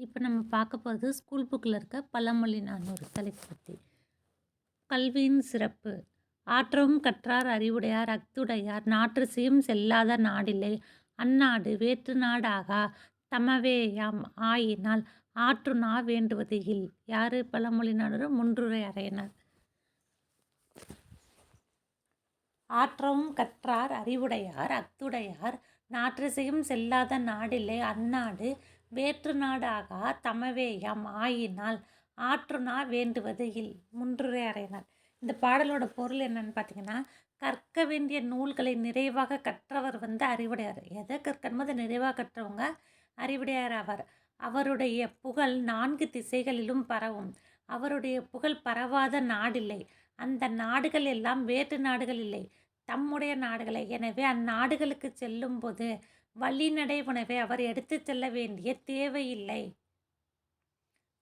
இப்போ நம்ம பார்க்க போகிறது ஸ்கூல் புக்கில் இருக்க பழமொழி நானூறு தலைப்பு பற்றி கல்வியின் சிறப்பு. ஆற்றவும் கற்றார் அறிவுடையார் அக்துடையார் நாற்று செய்யும் செல்லாத நாடில்லை. அந்நாடு வேற்று நாடாகா? தமவேயாம் ஆயினால் ஆற்று நா வேண்டுவது இல். யாரு பழமொழி நானூறு முன்றுரை அறையினர்? ஆற்றவும் கற்றார் அறிவுடையார் அக்துடையார் நாற்று செய்யும் செல்லாத நாடில்லை. அந்நாடு வேற்று நாடாகா தமவேயம் ஆயினால் ஆற்றுனா வேண்டுவது இல். முன்றுரை அறையினார். இந்த பாடலோட பொருள் என்னன்னு பார்த்தீங்கன்னா கற்க வேண்டிய நூல்களை நிறைவாக கற்றவர் வந்து அறிவுடையார். எதை கற்கணுமோ அதை நிறைவாக கற்றவங்க அறிவுடையார் ஆவார். அவருடைய புகழ் நான்கு திசைகளிலும் பரவும். அவருடைய புகழ் பரவாத நாடில்லை. அந்த நாடுகள் எல்லாம் வேற்று நாடுகள் இல்லை. தம்முடைய நாடுகளை. எனவே அந்நாடுகளுக்கு செல்லும்போது வழிநடை உணவை அவர் எடுத்து செல்ல வேண்டிய தேவையில்லை.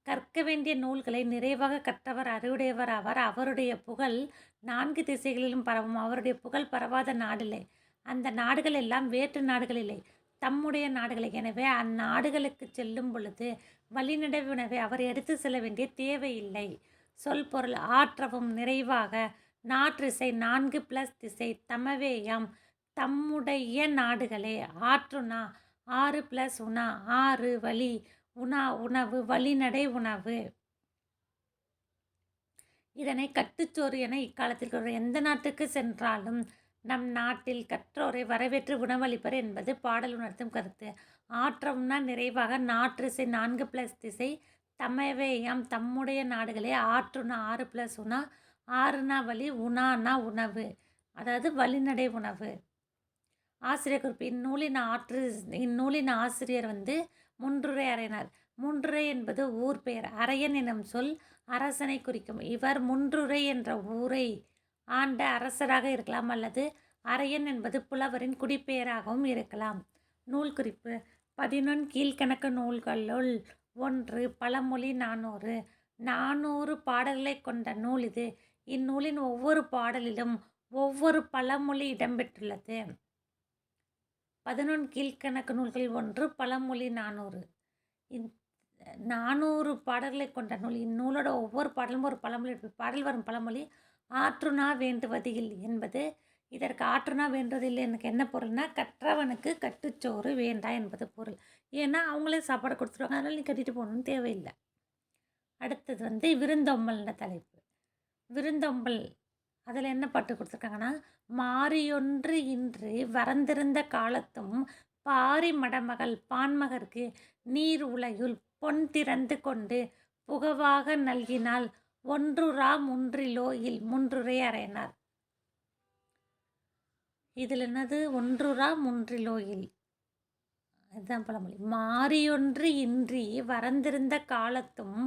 கற்க வேண்டிய நூல்களை நிறைவாக கற்றவர் அறிவுடையவர் அவர் அவருடைய புகழ் நான்கு திசைகளிலும் பரவும். அவருடைய புகழ் பரவாத நாடில்லை. அந்த நாடுகள் எல்லாம் வேற்று நாடுகள் இல்லை. தம்முடைய நாடுகளை. எனவே அந்நாடுகளுக்கு செல்லும் பொழுது வழிநடை உணவை அவர் எடுத்து செல்ல வேண்டிய தேவையில்லை. சொல் பொருள் ஆற்றவும் நிறைவாக. நாற்றிசை நான்கு ப்ளஸ் திசை தமவேயம். தம்முடைய நாடுகளே ஆற்றுனா ஆறு ப்ளஸ் உணா ஆறு வழி உணா உணவு வழிநடை உணவு. இதனை கட்டுச்சோறு என இக்காலத்தில் எந்த நாட்டுக்கு சென்றாலும் நம் நாட்டில் கற்றோரை வரவேற்று உணவளிப்பர் என்பது பாடல் உணர்த்தும் கருத்து. ஆற்றம்னா நிறைவாக நாற்றிசை நான்கு ப்ளஸ் திசை தம்மவேயாம் தம்முடைய நாடுகளே ஆற்றுனா ஆறு ப்ளஸ் உணா ஆறுனா வழி உணானா உணவு. அதாவது வழிநடை உணவு. ஆசிரியர் குறிப்பு. இந்நூலின் ஆற்று இந்நூலின் ஆசிரியர் வந்து முன்றுரை அறையினார். முன்றுரை என்பது ஊர் பெயர். அரையன் எனும் சொல் அரசனை குறிக்கும். இவர் முன்றுரை என்ற ஊரை ஆண்ட அரசராக இருக்கலாம் அல்லது அரையன் என்பது புலவரின் குடிப்பெயராகவும் இருக்கலாம். நூல் குறிப்பு. பதினொன் கீழ்கணக்கு நூல்களுள் ஒன்று பழமொழி நானூறு. நானூறு பாடல்களை கொண்ட நூல் இது. இந்நூலின் ஒவ்வொரு பாடலிலும் ஒவ்வொரு பழமொழி இடம்பெற்றுள்ளது. பதினொன்று கீழ்கணக்கு நூல்களில் ஒன்று பழமொழி நானூறு. இந் நானூறு பாடல்களை கொண்ட நூல் இந்நூலோட ஒவ்வொரு பாடலும் ஒரு பழமொழி பாடல் வரும் பழமொழி ஆற்றுனா வேண்டுவதில் என்பது இதற்கு ஆற்றுனா வேண்டுவதில்லை எனக்கு என்ன பொருள்னா கற்றவனுக்கு கட்டுச்சோறு வேண்டாம் என்பது பொருள். ஏன்னா அவங்களே சாப்பாடு கொடுத்துருவாங்க அதனால் நீ கட்டிட்டு போகணும்னு தேவையில்லை. அடுத்தது வந்து விருந்தொம்பல்ன தலைப்பு. விருந்தொம்பல் அதில் என்ன பாட்டு கொடுத்துருக்காங்கன்னா மாறியொன்று இன்று வரந்திருந்த காலத்தும் பாரி மடமகள் பான்மகர்க்கு நீர் உலையுள் பொன் திறந்து கொண்டு புகவாக நல்கினால் ஒன்றுரா முன்றிலோயில் முன்றுரை அறையினார். இதில் என்னது? ஒன்றுரா முன்றிலோயில் இதுதான் பழமொழி. மாறியொன்று இன்றி வரந்திருந்த காலத்தும்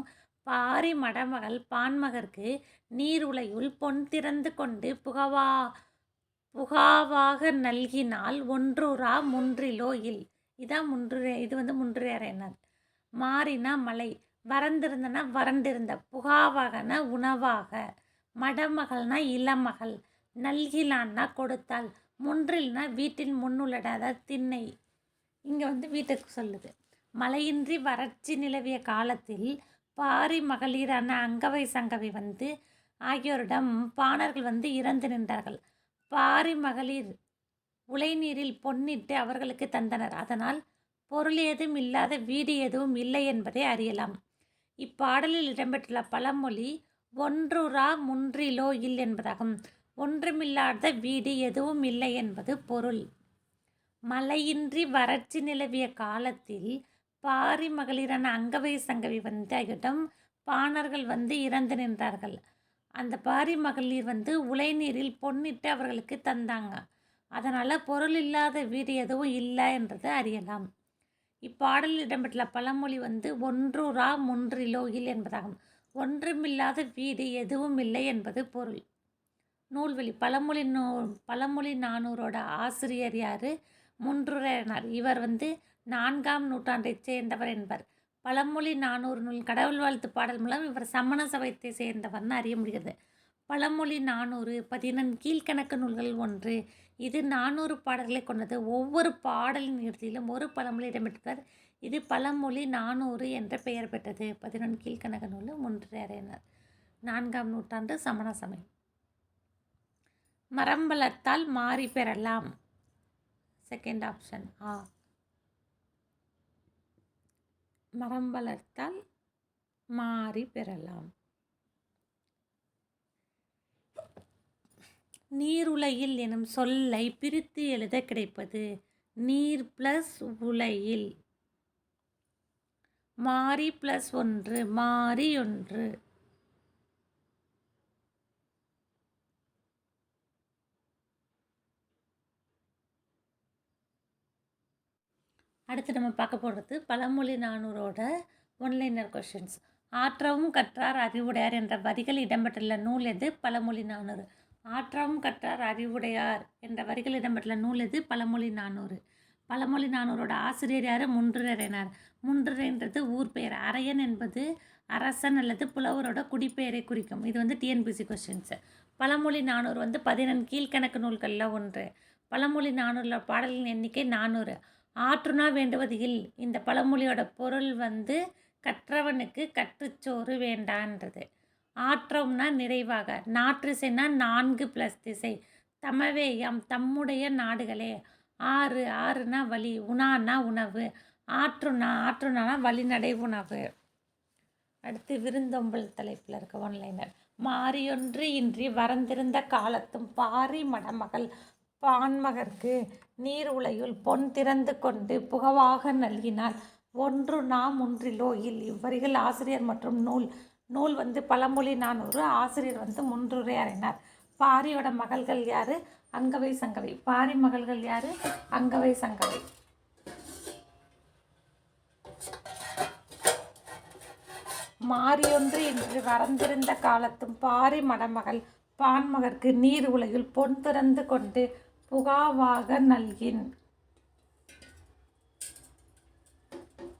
பாரி மடமகள் பான்மகர்க்கு நீர் உலையுள் பொன் திறந்து கொண்டு புகவா புகாவாக நல்கினால் ஒன்றுரா முன்றிலோ இல். இதான் முன்றுரை இது வந்து முன்றுரை மாறினா மலை வறந்திருந்தனா வறண்டிருந்த புகாவாகனா உணவாக. மடமகள்னா இளமகள் நல்கிலான்னா கொடுத்தால் முன்றில்னா வீட்டின் முன்னுள்ளட அதாவது திண்ணை. இங்கே வந்து வீட்டுக்கு சொல்லுது. மழையின்றி வறட்சி நிலவிய காலத்தில் பாரி மகளிரான அங்கவை சங்கவை வந்து ஆகியோரிடம் பாணர்கள் வந்து இறந்து நின்றார்கள். பாரி மகளிர் உலைநீரில் பொன்னிட்டு அவர்களுக்கு தந்தனர். அதனால் பொருள் ஏதும் இல்லாத வீடு எதுவும் இல்லை என்பதை அறியலாம். இப்பாடலில் இடம்பெற்றுள்ள பழமொழி ஒன்றுரா முன்றிலோ இல் என்பதாகும். ஒன்றுமில்லாத வீடு எதுவும் இல்லை என்பது பொருள். மழையின்றி வறட்சி நிலவிய காலத்தில் பாரி மகளிரான அங்கவை சங்கவி வந்து பாணர்கள் வந்து இறந்து நின்றார்கள். அந்த பாரி மகளிர் வந்து உலைநீரில் பொன்னிட்டு அவர்களுக்கு தந்தாங்க. அதனால் பொருள் இல்லாத வீடு எதுவும் இல்லை என்றதை அறியலாம். இப்பாடலில் இடம்பெற்றுள்ள பழமொழி வந்து ஒன்றுரா முன்றிலோகில் என்பதாகும். ஒன்றுமில்லாத வீடு எதுவும் இல்லை என்பது பொருள். நூல்வெளி பழமொழி நூ பழமொழி நானூரோட ஆசிரியர் யார்? முன்றுரையினார். இவர் வந்து நான்காம் நூற்றாண்டைச் சேர்ந்தவர் என்பர். பழமொழி நானூறு நூல் கடவுள் வாழ்த்து பாடல் மூலம் இவர் சமண சபையத்தை சேர்ந்தவர்னு அறிய முடிகிறது. பழமொழி நானூறு பதினெண் கீழ்கணக்கு நூல்கள் ஒன்று. இது நானூறு பாடல்களை கொண்டது. ஒவ்வொரு பாடலின் இறுதியிலும் ஒரு பழமொழி இடம்பெற்றவர். இது பழமொழி நானூறு என்ற பெயர் பெற்றது. பதினொன்று கீழ்கணக்கு நூல் மூன்று அறையினர் நான்காம் நூற்றாண்டு சமண சமயம் மரம் வளர்த்தால் மாறி பெறலாம். செகண்ட் ஆப்ஷன் ஆ. மரம் வளர்த்தால் மாறி பெறலாம். நீருலையில் எனும் சொல்லை பிரித்து எழுத கிடைப்பது நீர் ப்ளஸ் உலையில். மாறி ப்ளஸ் ஒன்று மாறி ஒன்று. அடுத்து நம்ம பார்க்க போகிறது பழமொழி நானூரோட ஒன்லைனர் கொஷின்ஸ் ஆற்றவும் கற்றார் அறிவுடையார் என்ற வரிகள் இடம்பெற்றுள்ள நூல் எது? பழமொழி நானூறு. ஆற்றவும் கற்றார் அறிவுடையார் என்ற வரிகள் இடம்பெற்றுள்ள நூல் எது? பழமொழி நானூறு. பழமொழி நானூரோட ஆசிரியர் யார்? முன்றுரையினார் முன்றுரைன்றது ஊர் பெயர். அரையன் என்பது அரசன் அல்லது புலவரோட குடிப்பெயரை குறிக்கும். இது வந்து டிஎன்பிசி கொஸ்டின்ஸு பழமொழி நானூறு வந்து பதினெண் கீழ்கணக்கு நூல்களில் ஒன்று. பழமொழி நானூறில் பாடலின் எண்ணிக்கை நானூறு. ஆற்றுனா வேண்டுவது இல் இந்த பழமொழியோட பொருள் வந்து கற்றவனுக்கு கற்றுச்சோறு வேண்டான்றது. ஆற்றம்னா நிறைவாக நாற்றிசைனா நான்கு ப்ளஸ் திசை. தமவேயம் தம்முடைய நாடுகளே. ஆறு ஆறுனா வழி உணான்னா உணவு. ஆற்றுனா ஆற்றுனா வழிநடை உணவு. அடுத்து விருந்தொம்பல் தலைப்பில் இருக்க ஒன்லைனர் மாறியொன்று இன்றி வரந்திருந்த காலத்தும் பாரி மடமகள். பான்மகர்க்கு நீர் உலையுள் பொன் திறந்து கொண்டு புகவாக நல்கினாள். ஒன்று நாம் ஒன்றிலோ இல். இவ்வரிகள் ஆசிரியர் மற்றும் நூல். நூல் வந்து பழமொழி நானூறு ஆசிரியர் வந்து முன்றுரை அறினார். பாரியோட மகள்கள் யாரு? அங்கவை சங்கவை. பாரி மகள்கள் யாரு? அங்கவை சங்கவை. மாறியொன்று இன்று வரந்திருந்த காலத்தும் பாரி மடமகள் பான்மகற்கு நீர் உலகில் பொன் திறந்து கொண்டு புகாவாக நல்கின்.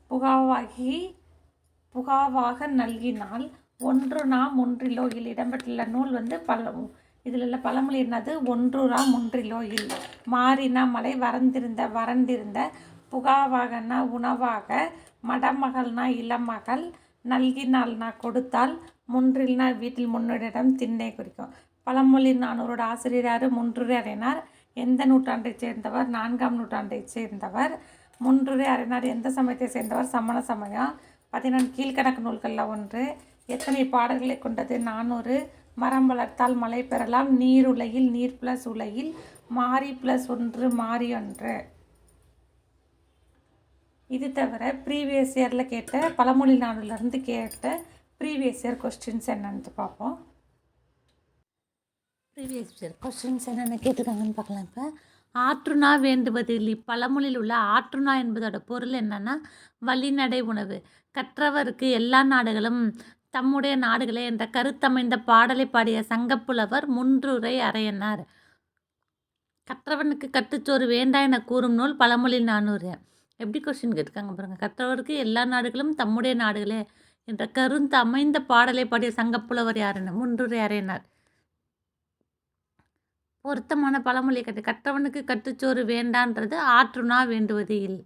புகாவாகி புகாவாக நல்கினால் ஒன்று நாம் ஒன்றிலோயில் இடம்பெற்றுள்ள நூல் வந்து பல இதில் உள்ள பழமொழி என்னது? ஒன்று நாம் ஒன்றிலோயில் மாறினா மலை வறந்திருந்த வறண்டிருந்த புகாவாகனா உணவாக மடமகள்னா இளமகள் நல்கினால்னா கொடுத்தால் முன்றில்னா வீட்டில் முன்னிடம் திண்ணை குறிக்கும். பழமொழி நானூரோட ஆசிரியர் முன்றுரையினார் எந்த நூற்றாண்டைச் சேர்ந்தவர்? நான்காம் நூற்றாண்டைச் சேர்ந்தவர். முன்றுரை அறிஞர் எந்த சமயத்தை சேர்ந்தவர்? சமண சமயம் பதினொன்று கீழ்கணக்கு நூல்களில் ஒன்று. எத்தனை பாடல்களை கொண்டது? நானூறு. மரம் வளர்த்தால் மழை பெறலாம். நீர் உலையில் நீர் ப்ளஸ் உலையில் மாறி ப்ளஸ் ஒன்று மாறி ஒன்று. இது தவிர ப்ரீவியஸ் இயரில் கேட்ட பழமொழி நாடுலேருந்து கேட்ட ப்ரீவியஸ் இயர் கொஸ்டின்ஸ் என்னன்னு பார்ப்போம். ப்ரீவியஸ் இயர் கொஸ்டின்ஸ் என்னென்ன கேட்டிருக்காங்கன்னு பார்க்கலாம் இப்போ. ஆற்றுணா வேண்டுவதில் பழமொழியில் உள்ள ஆற்றுணா என்பதோட பொருள் என்னன்னா வழிநடை உணவு. கற்றவருக்கு எல்லா நாடுகளும் தம்முடைய நாடுகளே என்ற கருத்தமைந்த பாடலை பாடிய சங்கப்புலவர் முன்றுரை அறையனார் கற்றவனுக்கு கட்டுச்சோறு வேண்டா என கூறும் நூல் பழமொழி நானூறு. எப்படி கொஸ்டின் கேட்டிருக்காங்க பாருங்கள் கற்றவருக்கு எல்லா நாடுகளும் தம்முடைய நாடுகளே என்ற கருத்து அமைந்த பாடலை பாடிய சங்கப்புலவர் யாருன்னு முன்றுரை அறையினார் பொருத்தமான பழமொழி கட்டு கற்றவனுக்கு கட்டுச்சோறு வேண்டான்றது ஆற்றுனா வேண்டுவது இல்.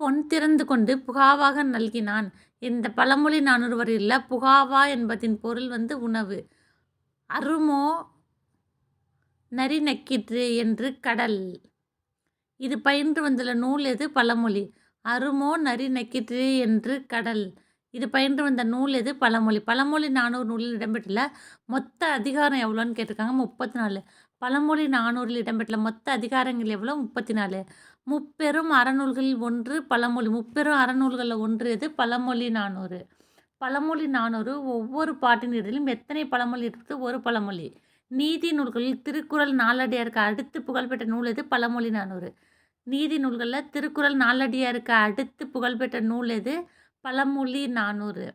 பொன் திறந்து கொண்டு புகாவாக நல்கினான். இந்த பழமொழி நானூறு இல்லை புகாவா என்பதின் பொருள் வந்து உணவு. அருமோ நரி நக்கிற்று என்று கடல். இது பயின்று வந்துள்ள நூல் எது? பழமொழி. அருமோ நரி நக்கிற்று என்று கடல். இது பயின்று வந்த நூல் எது? பழமொழி. பழமொழி நானூறு நூலில் இடம்பெற்றுள்ள மொத்த அதிகாரம் எவ்வளோன்னு கேட்டிருக்காங்க. முப்பத்தி நாலு பழமொழி நானூறில் இடம்பெற்றுள்ள மொத்த அதிகாரங்கள் எவ்வளோ? முப்பத்தி நாலு முப்பெரும் அறநூல்களில் ஒன்று பழமொழி. முப்பெரும் அறநூல்களில் ஒன்று எது? பழமொழி நானூறு. பழமொழி நானூறு ஒவ்வொரு பாட்டின் இடையிலும் எத்தனை பழமொழி இருக்குது ஒரு பழமொழி. நீதி நூல்களில் திருக்குறள் நாலடியாருக்கு அடுத்து புகழ்பெற்ற நூல் எது? பழமொழி நானூறு. நீதி நூல்களில் திருக்குறள் நாலடியாருக்கு அடுத்து புகழ்பெற்ற நூல் எது? பழமொழி நானூறு.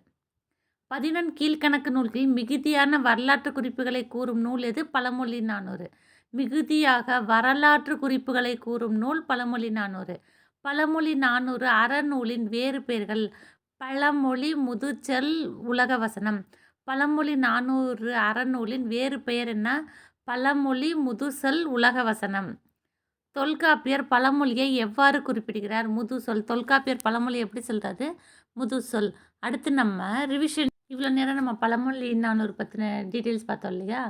பதினெண் கீழ்கணக்கு நூல்களில் மிகுதியான வரலாற்று குறிப்புகளை கூறும் நூல் எது? பழமொழி நானூறு. மிகுதியாக வரலாற்று குறிப்புகளை கூறும் நூல் பழமொழி நானூறு. பழமொழி நானூறு அறநூலின் வேறு பெயர்கள் பழமொழி முதுச்சல் உலக வசனம் பழமொழி நானூறு அறநூலின் வேறு பெயர் என்ன? பழமொழி முதுசல் உலக வசனம் தொல்காப்பியர் பழமொழியை எவ்வாறு குறிப்பிடுகிறார்? முது சொல். தொல்காப்பியர் பழமொழி எப்படி சொல்கிறாரு முது சொல். அடுத்து நம்ம ரிவிஷன் இவ்வளோ நேரம் நம்ம பழமொழி நானூறு பற்றின டீட்டெயில்ஸ் பார்த்தோம் இல்லையா?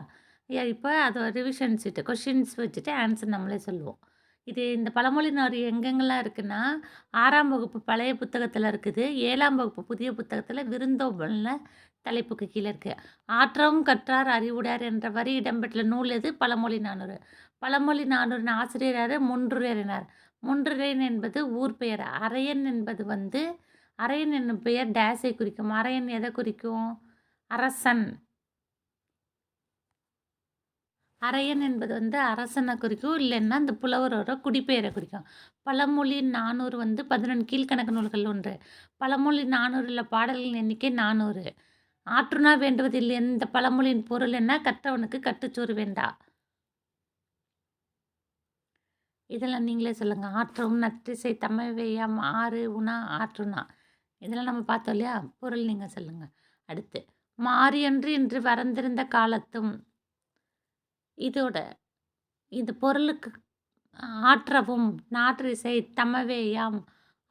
இப்போ அதை ரிவிஷன் சீட்டு கொஷின்ஸ் வச்சுட்டு ஆன்சர் நம்மளே சொல்லுவோம். இது இந்த பழமொழி நாறு எங்கெங்கெல்லாம் இருக்குன்னா ஆறாம் வகுப்பு பழைய புத்தகத்தில் இருக்குது. ஏழாம் வகுப்பு புதிய புத்தகத்தில் விருந்தோம்பல்ல தலைப்புக்கு கீழே இருக்குது ஆற்றவும் கற்றார் அறிவுடையார் என்ற வரி இடம்பெற்ற நூல் எது? பழமொழி நானூறு. பழமொழி நானூறு ஆசிரியரார் முன்றுரையினார் முன்றுரையன் என்பது ஊர் பெயர். அரையன் என்பது வந்து அரையன் என்னும் பெயர் டேஸை குறிக்கும். அரையன் எதை குறிக்கும்? அரசன். அரையன் என்பது வந்து அரசனை குறிக்கும் இல்லைன்னா அந்த புலவரோட குடிப்பெயரை குறிக்கும். பழமொழி நானூறு வந்து பதினொன்று கீழ்கணக்கு நூல்கள் ஒன்று. பழமொழி நானூறில் பாடல்களின் எண்ணிக்கை நானூறு. ஆற்றுனா வேண்டுவதில்லை இந்த பழமொழியின் பொருள் என்ன? கற்றவனுக்கு கட்டுச்சோறு வேண்டா. இதெல்லாம் நீங்களே சொல்லுங்கள் ஆற்றும் நற்றிசை தமிழ்வேயம் ஆறு உணா ஆற்றுனா இதெல்லாம் நம்ம பார்த்தோம் இல்லையா? பொருள் நீங்கள் சொல்லுங்கள் அடுத்து மாறியன்று இன்று வரந்திருந்த காலத்தும் இதோட இது பொருளுக்கு ஆற்றவும் நாற்றிசை தமவேயாம்.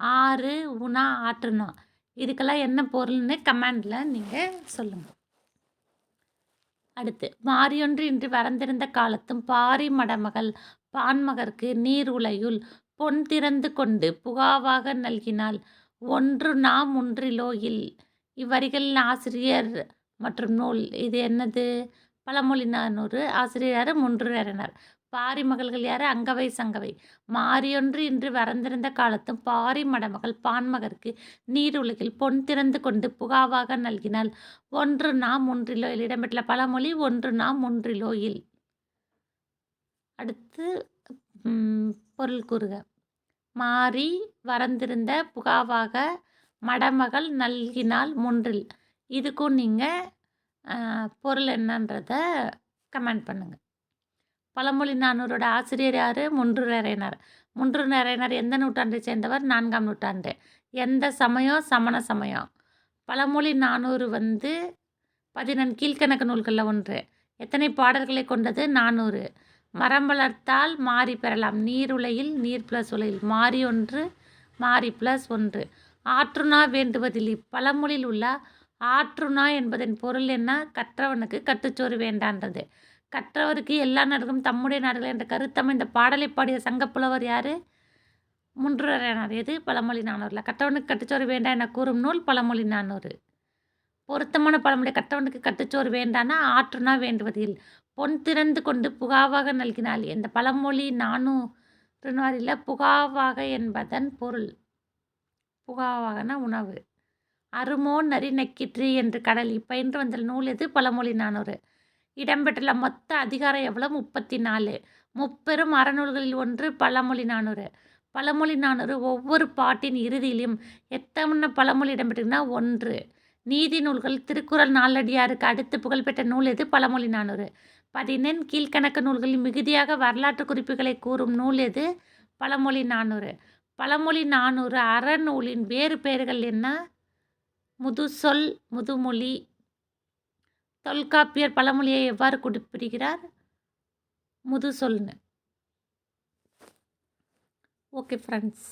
ஆறு உணா ஆற்றுனா இதுக்கெல்லாம் என்ன பொருள்னு கமெண்டில் நீங்கள் சொல்லுங்கள் அடுத்து மாரியொன்று இன்று வரந்திருந்த காலத்தும் பாரி மடமகள் பான்மகர்க்கு நீர் உலையுள் பொன் திறந்து கொண்டு புகாவாக நல்கினாள். ஒன்று நாம் ஒன்றிலோ இல் இவ்வரிகளின் ஆசிரியர் மற்றும் நூல். இது என்னது? பழமொழி நானூறு ஆசிரியர் முன்றுரையினர் பாரி மகள்கள் யார்? அங்கவை சங்கவை. மாறியொன்று இன்று வறந்திருந்த காலத்தும் பாரி மடமகள் பான்மகருக்கு நீர் உலகில் பொன் திறந்து கொண்டு புகாவாக நல்கினாள். ஒன்று நாம் ஒன்றிலோயில் இடம்பெற்ற பழமொழி ஒன்று நாம் ஒன்றிலோயில் அடுத்து பொருள் கூறுக. மாறி வறந்திருந்த புகாவாக மடமகள் நல்கினால் முன்றில். இதுக்கும் நீங்கள் பொருள் என்னன்றத கமெண்ட் பண்ணுங்கள் பழமொழி நானூரோட ஆசிரியர் யார்? முன்று நிறையினார் முன்று நிறையினார் எந்த நூற்றாண்டை சேர்ந்தவர்? நான்காம் நூற்றாண்டு. எந்த சமயம்? சமண சமயம். பழமொழி நானூறு வந்து பதினெண் கீழ்கணக்கு நூல்களில் ஒன்று. எத்தனை பாடல்களை கொண்டது? நானூறு. மரம் வளர்த்தால் மாறி பெறலாம். நீருலையில் நீர் ப்ளஸ் உலையில். மாறி ஒன்று மாறி ப்ளஸ் ஒன்று. ஆற்றுனா வேண்டுவதில்லை பழமொழியில் உள்ள ஆற்றுனா என்பதன் பொருள் என்ன? கற்றவனுக்கு கட்டுச்சோறு வேண்டான்றது. கற்றவருக்கு எல்லா நாடுகளும் தம்முடைய நாடுகள் என்ற கருத்தம் இந்த பாடலை பாடிய சங்கப்புலவர் யார்? முன்றுரையானார். எது? பழமொழி நானூறில். கற்றவனுக்கு கட்டுச்சோறு வேண்டாம் என கூறும் நூல் பழமொழி நானூறு. பொருத்தமான பழமொழி கற்றவனுக்கு கட்டுச்சோறு வேண்டானா ஆற்றுனா வேண்டுவதில். பொன் திறந்து கொண்டு புகாவாக நல்கினாள் இந்த பழமொழி நானூறுனாரில் புகாவாக என்பதன் பொருள். புகாவாகனா உணவு. அருமோ நரி நக்கிற்று என்று கடல். இப்பயின்று வந்த நூல் எது? பழமொழி நானூறு. இடம்பெற்றுள்ள மொத்த அதிகாரம் எவ்வளோ முப்பத்தி நாலு முப்பெரும் அறநூல்களில் ஒன்று பழமொழி நானூறு. பழமொழி நானூறு ஒவ்வொரு பாட்டின் இறுதியிலும் எத்தனை பழமொழி இடம்பெற்றுன்னா ஒன்று. நீதி நூல்கள் திருக்குறள் நாளடியாருக்கு அடுத்து புகழ்பெற்ற நூல் எது? பழமொழி நானூறு. பதினெண் கீழ்கணக்கு நூல்களில் மிகுதியாக வரலாற்று குறிப்புகளை கூறும் நூல் எது? பழமொழி நானூறு. பழமொழி நானூறு அறநூலின் வேறு பெயர்கள் என்ன? முதுசொல் முதுமொழி. தொல்காப்பியர் பழமொழியை எவ்வாறு குறிப்பிடுகிறார்? முதுசொல்னு. Okay friends